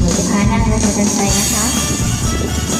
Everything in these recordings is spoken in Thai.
หนูจะพานั่งรถมอเตอร์ไซค์นะคะ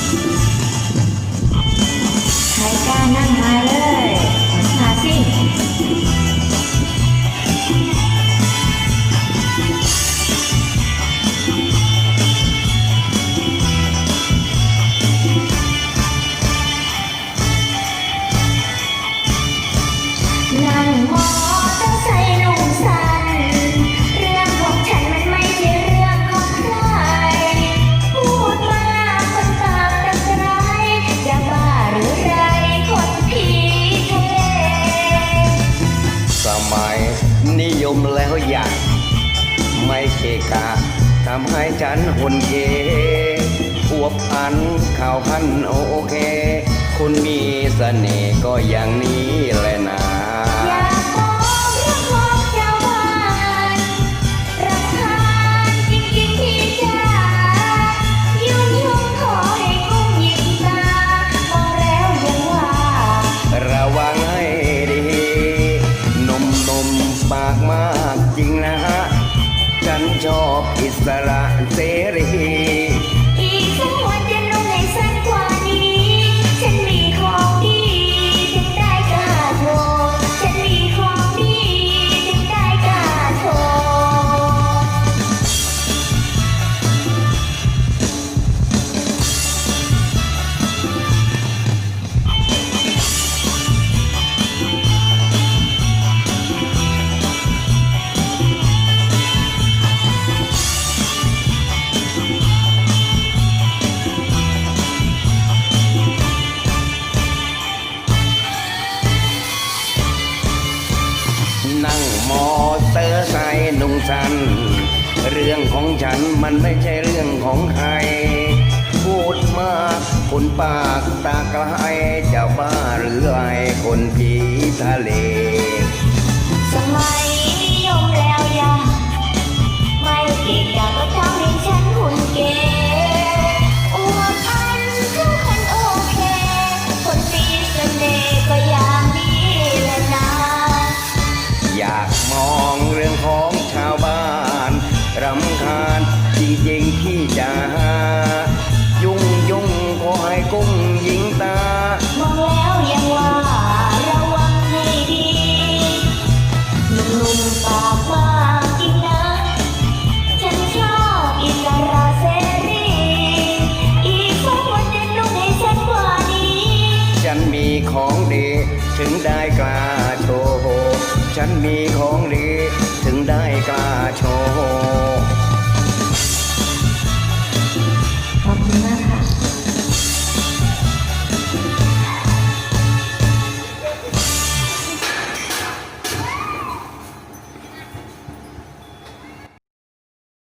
นิยมแล้วอยากไม่เกกะทำให้ฉันหุ่นเกอวบอันข่าวพันโอเค คุณมีเสน่ห์ก็อย่างนี้ากจริงนะฮะ ฉันชอบอิสระเสรี นั่งมอเตอร์ไซค์นุ่งสัน เรื่องของฉันมันไม่ใช่เรื่องของใคร พูดมากคนปากตากระไกลจะบ้าหรือไอคนผีทะเลสมัย อยากมองเรื่องของชาวบ้านรำคาญจริงๆที่จะยุ่งยุ่งขอให้กุ้งยิงตามองแล้วยังว่าระวังให้ดีหนุ่มๆปากว่าจริงนะฉันชอบอิสระเสรีอีกสักวันจะนุ่งให้ฉันกว่านี้ ฉันมีของดีถึงได้กล้า ฉันมีของดี ถึงได้กล้าโชว์